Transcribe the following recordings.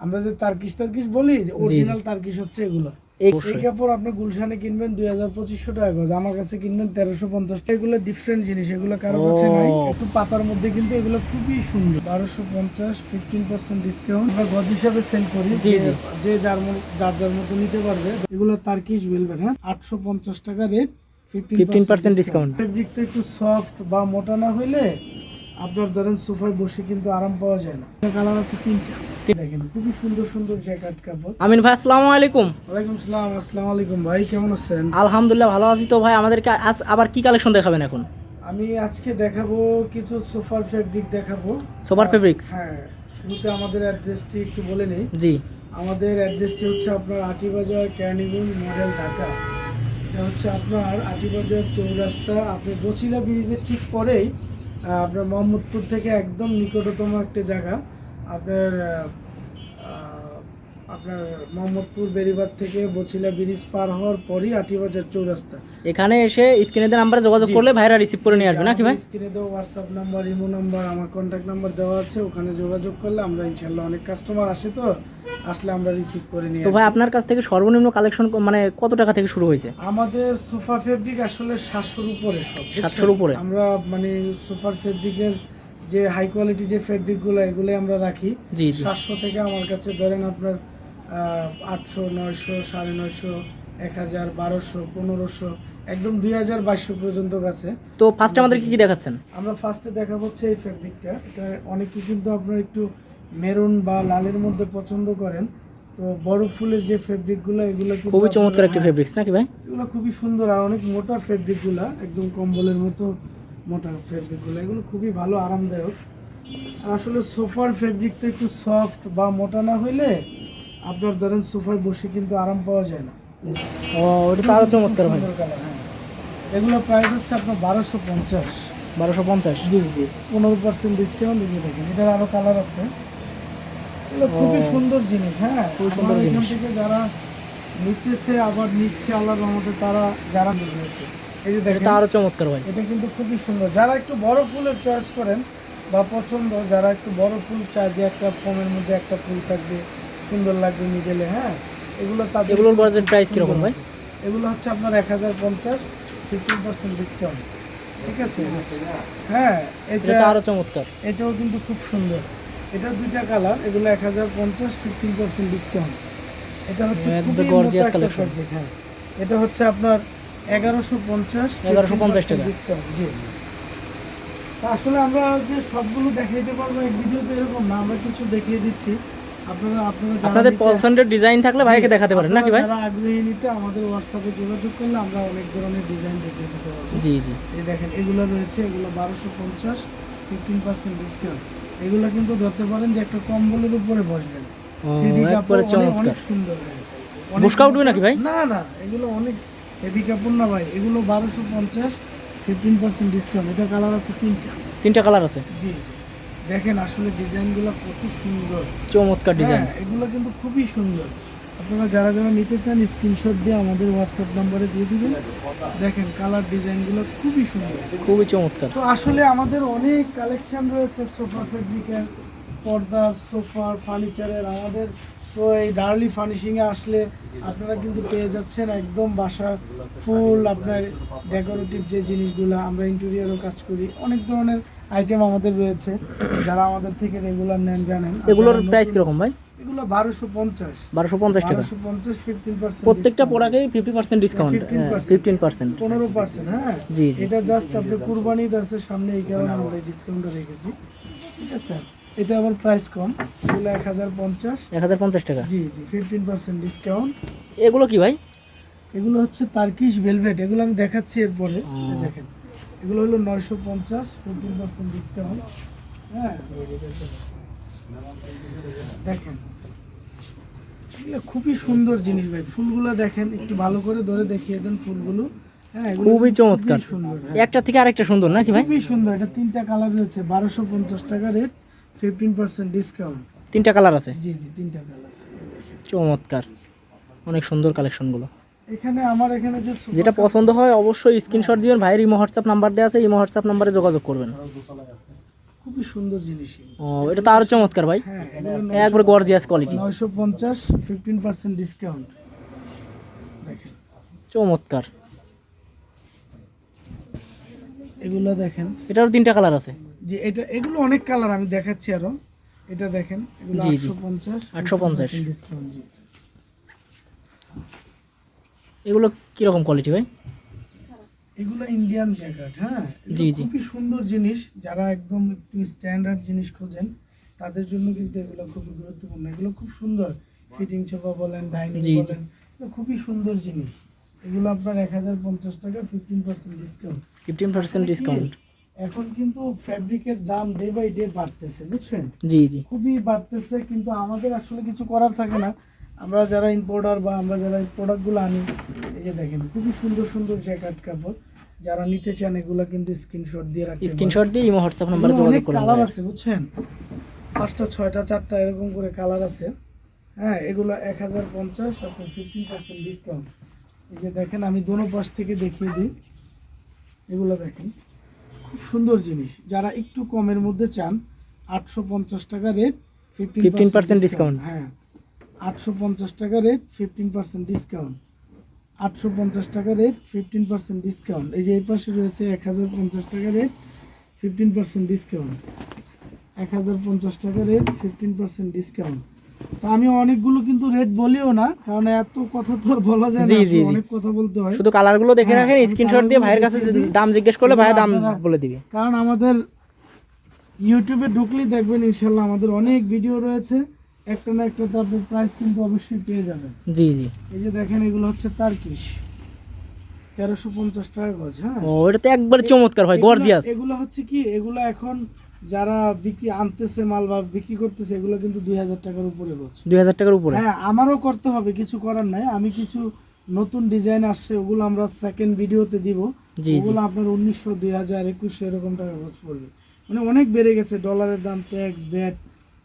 আমরা যে Turkish Turkish বলি অরিজিনাল তার্কিশ হচ্ছে এগুলো। এই কাপড় আপনি গুলশানে কিনবেন দুই হাজার পঁচিশশো টাকা গজ আমার কাছে কিনবেন তেরোশো পঞ্চাশ টাকা। এগুলো ডিফারেন্ট জিনিস এগুলো কারও কাছে নাই। একটু পাতার মধ্যে কিন্তু এগুলো খুবই সুন্দর। বারোশো পঞ্চাশ ফিফটিন পার্সেন্ট ডিসকাউন্ট আমরা গজ হিসাবে সেল করি। যে-। যে যার যার যার মতো নিতে পারবে। এগুলো তার্কিশ বেলবেন হ্যাঁ? আটশো পঞ্চাশ টাকা রেট 15% discount। ফেব্রিকটা একটু সফট বা মোটা না হইলে আপনার ধরেন সোফায় বসে কিন্তু আরাম পাওয়া যায় না। কালার আছে তিনটা। দেখেন খুবই সুন্দর সুন্দর জ্যাকেট কাপড়। আমিন ভাই আসসালামু আলাইকুম। ওয়ালাইকুম সালাম আসসালামু আলাইকুম ভাই কেমন আছেন? আলহামদুলিল্লাহ ভালো আছি তো ভাই। আমাদেরকে আজ আবার কি কালেকশন দেখাবেন এখন? আমি আজকে দেখাবো কিছু সোফার ফেব্রিক দেখাবো। সোফার ফেব্রিক্স হ্যাঁ শুরুতে আমাদের অ্যাড্রেসটি একটু বলে নেই। জি। আমাদের অ্যাড্রেসটি হচ্ছে আপনার আটিবাজার মডেল ঢাকা। এটা হচ্ছে আপনার আটিবাজার চৌরাস্তা। আপনি বছিলা ব্রিজের ঠিক পরেই আপনার মোহাম্মদপুর থেকে একদম নিকটতম একটা জায়গা। আপনার আপনার মোহাম্মদপুর বেরিবাদ থেকে বছিলা ব্রিজ পার হওয়ার পরই আটিবাজার চৌরাস্তা। এখানে এসে স্ক্রিনে নাম্বারে যোগাযোগ করলে ভাইরা রিসিভ করে নিয়ে আসবে নাকি ভাই? স্ক্রিনে দেওয়া হোয়াটসঅ্যাপ নাম্বার ইমো নাম্বার আমার কন্ট্যাক্ট নাম্বার দেওয়া আছে ওখানে যোগাযোগ করলে আমরা ইনশাল্লাহ অনেক কাস্টমার আসে তো আসলে আমরা রিসিভ করে নিয়ে তো ভাই আপনার কাছ থেকে সর্বনিম্ন কালেকশন মানে কত টাকা থেকে শুরু হয়েছে? আমাদের সোফা ফেব্রিক আসলে সাতশোর উপরে সব বুঝছেন? 700 র উপরে? আমরা মানে সোফার ফেব্রিকের যে হাই কোয়ালিটি যে ফেব্রিকগুলো এগুলো আমরা রাখি। সাতশো থেকে আমার কাছে ধরেন আপনার আটশো নয়শো সাড়ে নয়শো এক হাজার বারোশো পনেরোশো একদম দুই হাজার বাইশশো পর্যন্ত আছে তো ফার্স্টে আমাদের কি কি দেখাচ্ছেন? আমরা ফার্স্টে দেখা হচ্ছে এই ফেব্রিকটা এটা অনেকে কিন্তু আপনার একটু মেরুন বা লালের মধ্যে পছন্দ করেন। তো বড় ফুলের যে ফেব্রিকগুলো এগুলো খুবই চমৎকার একটি ফেব্রিক্স নাকি ভাই? এগুলো খুবই সুন্দর আর অনেক মোটা ফেব্রিকগুলো একদম কম্বলের মতো মোটা ফেব্রিকগুলো এগুলো খুবই ভালো আরামদায়ক। আর আসলে সোফার ফেব্রিকটা একটু সফট বা মোটা না হইলে আপনার ধরেন সোফায় বসে কিন্তু আরাম পাওয়া যায় না। ও ওটা তো আরও চমৎকার ভাই হ্যাঁ। এগুলো প্রাইস হচ্ছে আপনার বারোশো পঞ্চাশ। বারোশো পঞ্চাশ? জি জি। পনেরো পার্সেন্ট ডিসকাউন্ট দিয়ে দেখেন এটার আরও কালার আছে। এগুলো খুবই সুন্দর জিনিস হ্যাঁ। খুবই সুন্দর এখান জিনিস। থেকে যারা নিতেছে আবার নিচ্ছে আল্লাহর রহমতে তারা যারা নিয়েছে। এই যে দেখেন আরও চমৎকার ভাই। এটা কিন্তু খুবই সুন্দর। যারা একটু বড় ফুলের চয়েস করেন বা পছন্দ যারা একটু বড় ফুল চায় যে একটা ফোমের মধ্যে একটা ফুল থাকবে সুন্দর লাগবে মিডেলে হ্যাঁ এগুলো তাদের এগুলোর বাজেট প্রাইস কীরকম ভাই? এগুলো হচ্ছে আপনার এক হাজার পঞ্চাশ ফিফটিন পার্সেন্ট ডিসকাউন্ট ঠিক আছে? হ্যাঁ এটা আরও চমৎকার। এটাও কিন্তু খুব সুন্দর। এটা দুইটা কালার এগুলো এক হাজার পঞ্চাশ ফিফটিন পার্সেন্ট ডিসকাউন্ট এটা হচ্ছে হ্যাঁ। এটা হচ্ছে আপনার এগারোশো পঞ্চাশ 1150 টাকা। জি। আসলে আমরা যে সবগুলো দেখাইতে পারব এই ভিডিওতে এরকম না আমরা কিছু দেখিয়ে দিচ্ছি। আপনারা আপনারা আপনাদের পছন্দের ডিজাইন থাকলে ভাইকে দেখাতে পারেন নাকি ভাই? যারা আগ্রহী নিতে আমাদের হোয়াটসঅ্যাপে যোগাযোগ করলে আমরা অনেক ধরনের ডিজাইন দেখিয়ে দিতে পারব। জি জি। এই দেখেন এগুলো রয়েছে এগুলো বারোশো পঞ্চাশ ফিফটিন পার্সেন্ট ডিসকাউন্ট এগুলো কিন্তু ধরতে পারেন যে একটা কম্বলের উপরে বসবেন। ও 3D কাপড় অনেক- সুন্দর। উঠবে নাকি ভাই? না না এগুলো অনেক হেভি কাপড় না ভাই? এগুলো বারোশো পঞ্চাশ ফিফটিন পার্সেন্ট ডিসকাউন্ট এটা কালার আছে তিনটা। তিনটা কালার আছে? জি দেখেন আসলে ডিজাইনগুলো কত সুন্দর। চমৎকার ডিজাইন হ্যাঁ এগুলো কিন্তু খুবই সুন্দর। আপনারা যারা যারা নিতে চান স্ক্রিনশট দিয়ে আমাদের হোয়াটসঅ্যাপ নাম্বারে দিয়ে দিবেন। দেখেন কালার ডিজাইনগুলো খুবই সুন্দর। খুবই চমৎকার। তো আসলে আমাদের অনেক কালেকশন রয়েছে সোফা ফেব্রিকের পর্দা সোফার ফার্নিচারের আমাদের তো এই ডার্লি ফার্নিশিংয়ে আসলে আপনারা কিন্তু পেয়ে যাচ্ছেন একদম বাসা ফুল আপনার ডেকোরেটিভ যে জিনিসগুলো আমরা ইন্টেরিয়ারও কাজ করি অনেক ধরনের আইটেম আমাদের রয়েছে যারা আমাদের থেকে রেগুলার নেন জানেন। আর এগুলোর প্রাইস কীরকম ভাই? এগুলো বারোশো পঞ্চাশ। বারোশো পঞ্চাশ টাকা। বারোশো পঞ্চাশ ফিফটিন পার্সেন্ট প্রত্যেকটা প্রোডাক্টে fifty percent discount 15% fifteen percent পনেরো পার্সেন্ট হ্যাঁ? জি এটা জাস্ট আপনি কুরবানি আছে সামনে এই কারণে আমরা এই ডিসকাউন্টটা রেখেছি। ঠিক আছে? এটা আবার প্রাইস কম এগুলো এক হাজার পঞ্চাশ। এক হাজার পঞ্চাশ টাকা? জি জি ফিফটিন পার্সেন্ট ডিসকাউন্ট এগুলো কি ভাই? এগুলো হচ্ছে তার্কিশ ভেলভেট এগুলো আমি দেখাচ্ছি এরপরে। দেখেন এগুলো হলো নয়শো পঞ্চাশ ফিফটিন পার্সেন্ট ডিসকাউন্ট হ্যাঁ? দেখেন এগুলো খুবই সুন্দর জিনিস ভাই। ফুলগুলো দেখেন একটু ভালো করে ধরে দেখিয়ে দেন ফুলগুলো। হ্যাঁ খুবই চমৎকার। সুন্দর হ্যাঁ। একটা থেকে আরেকটা সুন্দর নাকি ভাই? খুবই সুন্দর এটা তিনটা কালার রয়েছে বারোশো পঞ্চাশ টাকা রেট ফিফটিন পার্সেন্ট ডিসকাউন্ট তিনটা কালার আছে? জি জি তিনটা কালার। চমৎকার। অনেক সুন্দর কালেকশনগুলো। এখানে আমার এখানে যে যেটা পছন্দ হয় অবশ্যই স্ক্রিনশট দিবেন। ভাইয়ের ইমো হোয়াটসঅ্যাপ নাম্বার দেওয়া আছে ইমো হোয়াটসঅ্যাপ নাম্বারে যোগাযোগ করবেন। খুবই সুন্দর জিনিস ও এটা তো আরও চমৎকার ভাই। একবার গর্জিয়াস কোয়ালিটি নয়শো পঞ্চাশ ফিফটিন পার্সেন্ট ডিসকাউন্ট দেখেন। চমৎকার। এগুলো দেখেন। এটারও তিনটা কালার আছে। যে এটা এগুলো অনেক কালার আমি দেখাচ্ছি আরও। এটা দেখেন এগুলো। আটশো পঞ্চাশ 850 ডিসকাউন্ট জি। এগুলো কীরকম কোয়ালিটি ভাই? এগুলো ইন্ডিয়ান জ্যাকেট হ্যাঁ? জি, জি। খুবই সুন্দর জিনিস। যারা একদম একটু স্ট্যান্ডার্ড জিনিস খোঁজেন তাদের জন্য কিন্তু এগুলো খুবই গুরুত্বপূর্ণ। এগুলো খুব সুন্দর। ফিটিং সোফা বলেন ডাইনিং। বলেন খুবই সুন্দর জিনিস। এগুলো আপনার এক হাজার পঞ্চাশ টাকা fifteen percent discount fifteen percent discount এখন কিন্তু ফ্যাব্রিকের দাম ডে বাই ডে বাড়তেছে বুঝছেন? জি জি। খুবই বাড়তেছে কিন্তু আমাদের আসলে কিছু করার থাকে না। আমরা যারা ইম্পোর্টার বা আমরা যারা প্রোডাক্টগুলো আনি এই যে দেখেন খুবই সুন্দর সুন্দর জ্যাকেট কাপড় যারা নিতে চান এগুলো কিন্তু স্ক্রিনশট দিয়ে রাখতে পারেন। স্ক্রিনশট দিয়ে ইমো হোয়াটসঅ্যাপ নাম্বারে যোগাযোগ করুন কালার আছে বুঝছেন? পাঁচটা ছয়টা চারটা এরকম করে কালার আছে। হ্যাঁ এগুলো এক হাজার পঞ্চাশ আপনার ফিফটিন পার্সেন্ট ডিসকাউন্ট এই যে দেখেন আমি দোনো পাশ থেকে দেখিয়ে দিই। এগুলো দেখেন। খুব সুন্দর জিনিস। যারা একটু কমের মধ্যে চান আটশো পঞ্চাশ টাকা রেট ফিফটিন পার্সেন্ট ডিসকাউন্ট হ্যাঁ আটশো পঞ্চাশ টাকা রেট ফিফটিন পার্সেন্ট ডিসকাউন্ট আটশো পঞ্চাশ টাকা রেট ফিফটিন পার্সেন্ট ডিসকাউন্ট এই যে এই পাশে রয়েছে এক হাজার পঞ্চাশ টাকা রেট ফিফটিন পার্সেন্ট ডিসকাউন্ট এক হাজার পঞ্চাশ টাকা রেট ফিফটিন পার্সেন্ট ডিসকাউন্ট তা আমি অনেকগুলো কিন্তু রেট বলিও না কারণ এত কথা তো বলা যায় না। অনেক কথা বলতে হয়। শুধু কালারগুলো দেখে হ্যাঁ, রাখেন স্ক্রিনশট দিয়ে ভাইয়ের কাছে। দাম জিজ্ঞেস করলে ভাই দাম বলে দিবে। কারণ আমাদের ইউটিউবে ঢুকলেই দেখবেন ইনশাল্লাহ আমাদের অনেক ভিডিও রয়েছে। একটা না একটা তো আপনি প্রাইস কিন্তু অবশ্যই পেয়ে যাবেন। জি জি। এই যে দেখেন এগুলো হচ্ছে তার্কিশ তেরোশো পঞ্চাশ টাকা গজ হ্যাঁ? ও এটা তো একবার চমৎকার এগুলো- গর্জিয়াস এগুলো হচ্ছে কি এগুলো এখন যারা বিক্রি আনতেছে মাল বা বিক্রি করতেছে এগুলো কিন্তু দুই হাজার টাকার উপরে গজ দুই হাজার টাকার উপরে? হ্যাঁ আমারও করতে হবে কিছু করার নাই। আমি কিছু নতুন ডিজাইন আসছে ওগুলো আমরা সেকেন্ড ভিডিওতে দিব। ওগুলো আপনার উনিশশো দুই হাজার একুশশো এরকম টাকা খরচ পড়বে। মানে অনেক বেড়ে গেছে ডলারের দাম ট্যাক্স ব্যাট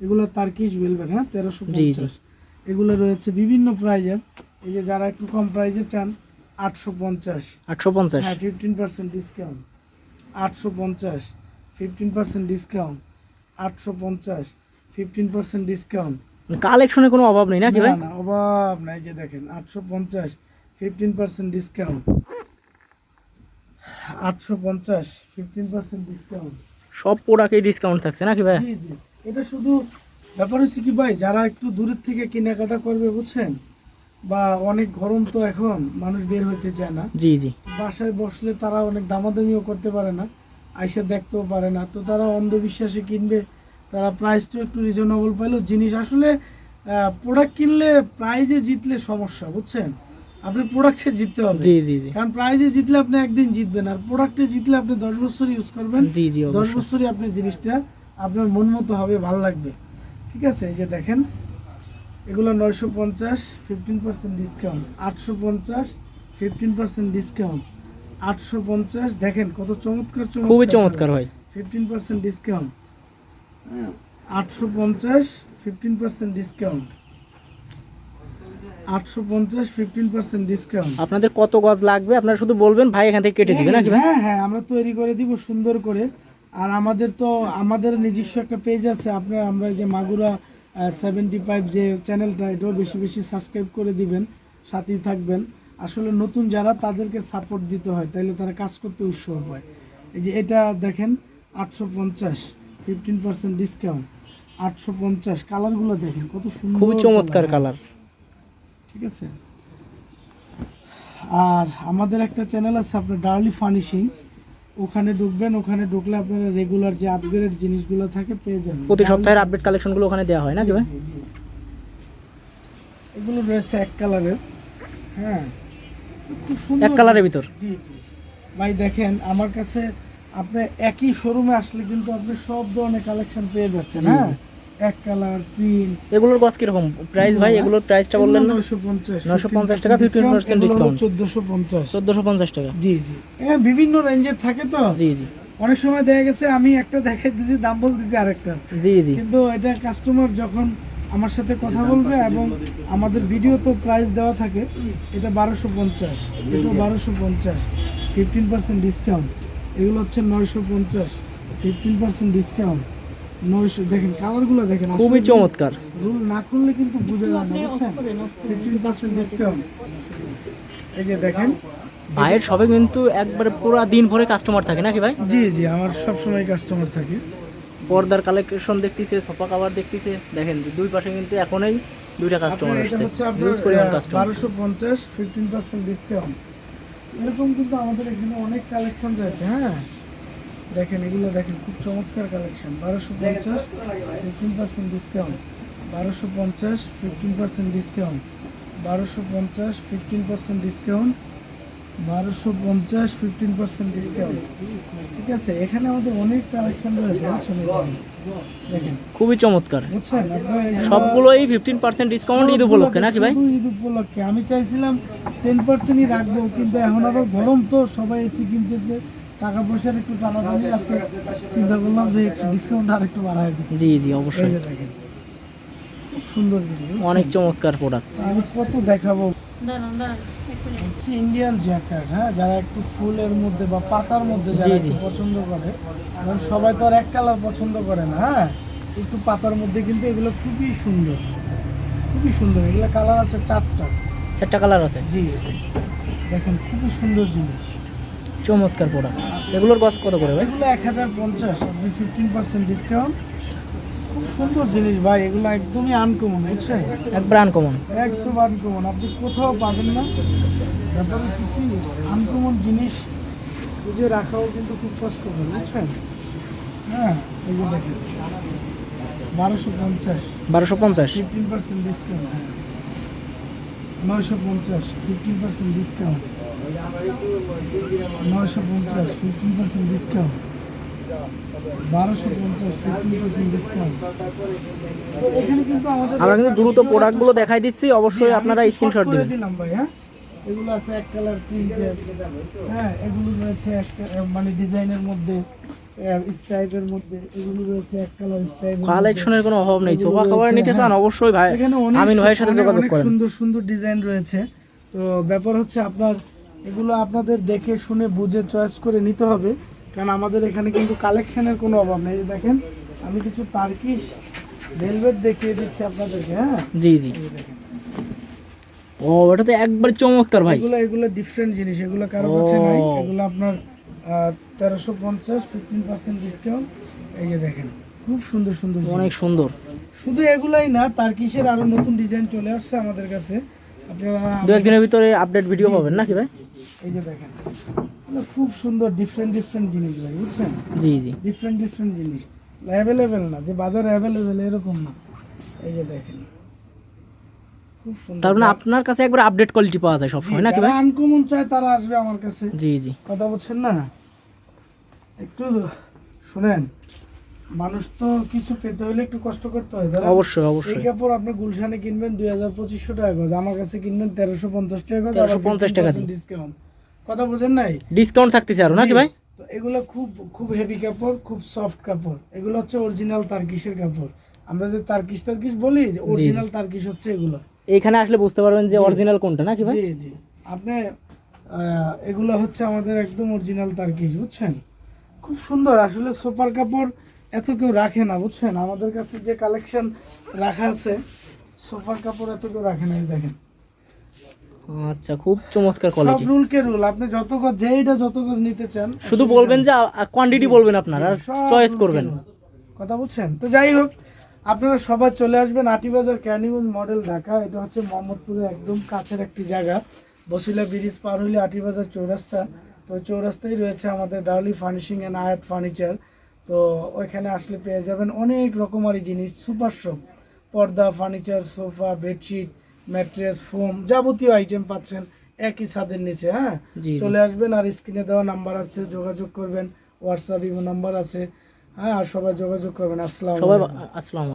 এগুলো তার তার্কিশ বেলবেন হ্যাঁ তেরোশো। পঞ্চাশ। এগুলো রয়েছে বিভিন্ন প্রাইজের এই যে যারা একটু কম প্রাইজে চান আটশো পঞ্চাশ। আটশো পঞ্চাশ? হ্যাঁ ফিফটিন পার্সেন্ট ডিসকাউন্ট আটশো পঞ্চাশ। ফিফটিন পার্সেন্ট ডিসকাউন্ট আটশো পঞ্চাশ ফিফটিন পার্সেন্ট ডিসকাউন্ট। কালেকশনে কোনো অভাব নেই নাকি ভাই? না না অভাব নাই যে দেখেন আটশো পঞ্চাশ ফিফটিন পার্সেন্ট ডিসকাউন্ট। আটশো পঞ্চাশ ফিফটিন পার্সেন্ট ডিসকাউন্ট। সব প্রোডাক্টে ডিসকাউন্ট থাকছে নাকি ভাই? জি জি এটা শুধু ব্যাপার হচ্ছে কি ভাই যারা একটু দূরের থেকে কেনাকাটা করবে বুঝছেন? বা অনেক গরম তো এখন মানুষ বের হতে চায় না। জি জি। বাসায় বসলে তারা অনেক দামাদামিও করতে পারে না। আইসা দেখতেও পারে না। তো তারা অন্ধবিশ্বাসে কিনবে তারা প্রাইসটা একটু রিজনেবল পাইলো জিনিস আসলে প্রোডাক্ট কিনলে প্রাইজে জিতলে সমস্যা বুঝছেন? আপনি প্রোডাক্টে জিততে হবে। জি জি জি। কারণ প্রাইজে জিতলে আপনি একদিন জিতবেন আর প্রোডাক্টে জিতলে আপনি দশ বছর ইউজ করবেন। জি জি দশ বছরই আপনি জিনিসটা আপনার মন মতো হবে ভালো লাগবে। ঠিক আছে এই যে দেখেন এগুলো নয়শো পঞ্চাশ ফিফটিন পার্সেন্ট ডিসকাউন্ট আটশো পঞ্চাশ ফিফটিন পার্সেন্ট ডিসকাউন্ট আটশো পঞ্চাশ। দেখেন কত চমৎকার খুবই চমৎকার ভাই। ফিফটিন পার্সেন্ট ডিসকাউন্ট হ্যাঁ আটশো পঞ্চাশ ফিফটিন পার্সেন্ট ডিসকাউন্ট আটশো পঞ্চাশ ফিফটিন পার্সেন্ট ডিসকাউন্ট আপনাদের কত গজ লাগবে? আপনারা শুধু বলবেন ভাই এখান থেকে কেটে দিবে নাকি হ্যাঁ হ্যাঁ আমরা তৈরি করে দিব সুন্দর করে। আর আমাদের তো আমাদের নিজস্ব একটা পেজ আছে আপনার আমরা যে মাগুরা সেভেন্টি ফাইভ যে চ্যানেলটা এটাও বেশি বেশি সাবস্ক্রাইব করে দিবেন সাথেই থাকবেন। আসলে নতুন যারা তাদেরকে সাপোর্ট দিতে হয় তাহলে তারা কাজ করতে উৎসাহ পায়। এই যে এটা দেখেন আটশো পঞ্চাশ ফিফটিন পার্সেন্ট ডিসকাউন্ট আটশো পঞ্চাশ কালারগুলো দেখেন কত সুন্দর খুবই চমৎকার কালার ঠিক আছে? আর আমাদের একটা চ্যানেল আছে আপনার ডার্লি ফার্নিশিং ওখানে ঢুকবেন ওখানে ঢুকলে আপনারা রেগুলার যে আপগ্রেড জিনিসগুলো থাকে পেয়ে যাবেন। প্রতি সপ্তাহের আপডেট কালেকশনগুলো ওখানে দেওয়া হয় নাকি ভাই? জি, জি। এগুলো রয়েছে এক কালারের হ্যাঁ। খুব সুন্দর এক কালারের ভিতর। জি জি ভাই দেখেন আমার কাছে আপনি একই শোরুমে আসলে কিন্তু আপনি সব ধরনের কালেকশন পেয়ে যাচ্ছেন হ্যাঁ? এক কালার প্রিন্ট এগুলোর গজ কীরকম? প্রাইস ভাই এগুলোর প্রাইসটা বললেন না? নয়শো পঞ্চাশ 950 টাকা, 15% discount। চোদ্দশো পঞ্চাশ। চোদ্দোশো পঞ্চাশ টাকা। জি জি। এখানে বিভিন্ন রেঞ্জের থাকে তো? জি জি। অনেক সময় দেখা গেছে আমি একটা দেখাইতেছি দাম বলতেছি আরেকটা জি জি। কিন্তু এটা কাস্টমার যখন আমার সাথে কথা বলবে এবং আমাদের ভিডিও তো প্রাইস দেওয়া থাকে এটা বারোশো পঞ্চাশ এটা বারোশো পঞ্চাশ ফিফটিন পার্সেন্ট ডিসকাউন্ট এগুলো হচ্ছে নয়শো পঞ্চাশ ফিফটিন পার্সেন্ট ডিসকাউন্ট নয়শো দেখেন কালারগুলো দেখেন খুবই চমৎকার। রুল না করলে কিন্তু বুঝে যাবে না বুঝছেন? ফিফটিন পার্সেন্ট ডিসকাউন্ট এই যে দেখেন। ভাইয়ের সবে কিন্তু একবারে পুরো দিন ভরে কাস্টমার থাকে নাকি ভাই? জি জি আমার সবসময় কাস্টমার থাকে। পর্দার কালেকশন দেখতেছে সোফা কাভার দেখতেছে। দেখেন দুই পাশে কিন্তু এখনই দুইটা কাস্টমার আসছে। হচ্ছে ইউজ পরিমাণ কাস্টমার বারোশো পঞ্চাশ ফিফটিন পার্সেন্ট ডিসকাউন্ট এরকম কিন্তু আমাদের এখানে অনেক কালেকশন রয়েছে হ্যাঁ? দেখেন এগুলো দেখেন খুব চমৎকার কালেকশন বারোশো পঞ্চাশ ফিফটিন পার্সেন্ট ডিসকাউন্ট বারোশো পঞ্চাশ ফিফটিন পার্সেন্ট ডিসকাউন্ট বারোশো পঞ্চাশ ফিফটিন পার্সেন্ট ডিসকাউন্ট বারোশো পঞ্চাশ ফিফটিন পার্সেন্ট ডিসকাউন্ট ঠিক আছে এখানে আমাদের অনেক কালেকশন রয়েছে দেখেন। খুবই চমৎকার। বুঝছেন সবগুলোই ফিফটিন পার্সেন্ট ডিসকাউন্ট ঈদ উপলক্ষে নাকি ভাই? ঈদ উপলক্ষে। আমি চাইছিলাম টেন পার্সেন্টই রাখব কিন্তু এখন আবার গরম তো সবাই এসি কিনতেছে টাকা পয়সার একটু টানাটানি আছে। চিন্তা করলাম যে একটু ডিসকাউন্ট আর একটু বাড়াই দিই। জি জি অবশ্যই। সুন্দর অনেক চমৎকার প্রোডাক্ট আমি কত দেখাবো হচ্ছে ইন্ডিয়ান জ্যাকেট হ্যাঁ যারা একটু ফুলের মধ্যে বা পাতার মধ্যে যারা জি, একটু পছন্দ করে কারণ সবাই তো আর এক কালার পছন্দ করে না হ্যাঁ একটু পাতার মধ্যে কিন্তু এগুলো খুবই সুন্দর খুবই সুন্দর এগুলো কালার আছে চারটা। চারটা কালার আছে? জি দেখেন খুবই সুন্দর জিনিস। চমৎকার প্রোডাক্ট এগুলোর কস্ট কত করে ভাই? এগুলো এক হাজার পঞ্চাশ আপনি ফিফটিন পার্সেন্ট ডিসকাউন্ট সুন্দর জিনিস ভাই এগুলো একদমই আনকমন বুঝছেন? একবার আনকমন একদম আনকমন আপনি কোথাও পাবেন না। ব্যাপারে কি আনকমন জিনিস খুঁজে রাখাও কিন্তু খুব কষ্ট করে বুঝছেন? হ্যাঁ যে দেখেন বারোশো পঞ্চাশ। বারোশো পঞ্চাশ। ফিফটিন পার্সেন্ট ডিসকাউন্ট নয়শো পঞ্চাশ ফিফটিন পার্সেন্ট ডিসকাউন্ট নয়শো পঞ্চাশ ফিফটিন পার্সেন্ট ডিসকাউন্ট আমরা কিন্তু দ্রুত প্রোডাক্টগুলো দেখাই দিচ্ছি অবশ্যই আপনারা আমি স্ক্রিনশট দিবেন। হ্যাঁ? এগুলো আছে এক কালার প্রিন্টের হ্যাঁ এগুলো রয়েছে এক মানে ডিজাইনের মধ্যে স্ট্রাইপের মধ্যে এগুলো রয়েছে এক কালার স্ট্রাইপ কালেকশনের কোনো অভাব নেই সোফা নিতে চান হ্যাঁ। অবশ্যই ভাই আমিন ভাইয়ের সাথে যোগাযোগ করেন। সুন্দর সুন্দর ডিজাইন রয়েছে। তো ব্যাপার হচ্ছে আপনার এগুলো আপনাদের দেখে শুনে বুঝে চয়েস করে নিতে হবে। কারণ আমাদের এখানে কিন্তু কালেকশনের কোনো অভাব নেই। দেখেন আমি কিছু টার্কিশ ভেলভেট দেখিয়ে দিচ্ছি আপনাদেরকে হ্যাঁ? জি জি। ও ওটা তো একবার চমৎকার ভাই। এগুলো এগুলো ডিফারেন্ট জিনিস এগুলো কারও কাছে নাই। এগুলো আপনার তেরোশো পঞ্চাশ ফিফটিন পার্সেন্ট ডিসকাউন্ট এই যে দেখেন খুব সুন্দর সুন্দর অনেক সুন্দর। শুধু এগুলাই না তার্কিশের আরও নতুন ডিজাইন চলে আসছে আমাদের কাছে। আপনারা দু একদিনের ভিতরে আপডেট ভিডিও পাবেন নাকি ভাই? এই যে দেখেন খুব সুন্দর ডিফারেন্ট ডিফারেন্ট জিনিস ভাই বুঝছেন? জি জি। ডিফারেন্ট ডিফারেন্ট জিনিস। অ্যাভেলেবেল না যে বাজারে অ্যাভেলেবেল এরকম না। এই যে দেখেন খুব সুন্দর। তার মানে আপনার কাছে একবার আপডেট কোয়ালিটি পাওয়া যায় সবসময় নাকি ভাই? আনকমন চায় তারা আসবে আমার কাছে। জি জি। কথা বলছেন না? একটু শুনেন মানুষ তো কিছু পেতে হলে একটু কষ্ট করতে হয়। ধরেন অবশ্যই এই অবশ্যই কাপড় আপনি গুলশানে কিনবেন দুই হাজার পঁচিশশো টাকা গজ আমার কাছে কিনবেন তেরোশো পঞ্চাশ টাকা গজ 1350 টাকা ডিসকাউন্ট কথা বোঝেন নাই? ডিসকাউন্ট থাকতেছে আরও নাকি ভাই? তো এগুলো খুব খুব হেভি কাপড় খুব সফট কাপড়। এগুলো হচ্ছে অরিজিনাল তার্কিশের কাপড়। আমরা যে তার্কিশ তার্কিশ বলি যে অরিজিনাল তার্কিশ হচ্ছে এগুলো। এখানে আসলে বুঝতে পারবেন যে অরিজিনাল কোনটা নাকি ভাই? জি জি। আপনি এগুলো হচ্ছে আমাদের একদম অরিজিনাল তার্কিশ বুঝছেন? খুব সুন্দর। আসলে সোপার কাপড় এত কেউ রাখে না বুঝছেন? আমাদের কাছে যে কালেকশন রাখা আছে সোফার কাপড় এত কেউ রাখে না দেখেন। আচ্ছা খুব চমৎকার কোয়ালিটি সব রুল কে রুল আপনি যত গজ যেইটা যত গজ নিতে চান শুধু বলবেন যে কোয়ান্টিটি বলবেন আপনার আর চয়েস করবেন। কথা বুঝছেন? তো যাই হোক আপনারা সবাই চলে আসবেন আটিবাজার ক্যানিগঞ্জ মডেল ঢাকা। এটা হচ্ছে মোহাম্মদপুরের একদম কাছের একটি জায়গা। বসিলা ব্রিজ পার হইলে আটিবাজার চৌরাস্তা। তো চৌরাস্তায় রয়েছে আমাদের Darley furnishing and Ayat furniture তো ওইখানে আসলে পেয়ে যাবেন অনেক রকমারি জিনিস সুপার শপ পর্দা furniture sofa bedsheet mattress foam যাবতীয় আইটেম পাচ্ছেন একই ছাদের নিচে হ্যাঁ। চলে আসবেন আর স্ক্রিনে দেওয়া নাম্বার আছে যোগাযোগ করবেন। হোয়াটসঅ্যাপ ইমো নাম্বার আছে হ্যাঁ? আর সবাই যোগাযোগ করবেন। আসসালাম আসসালাম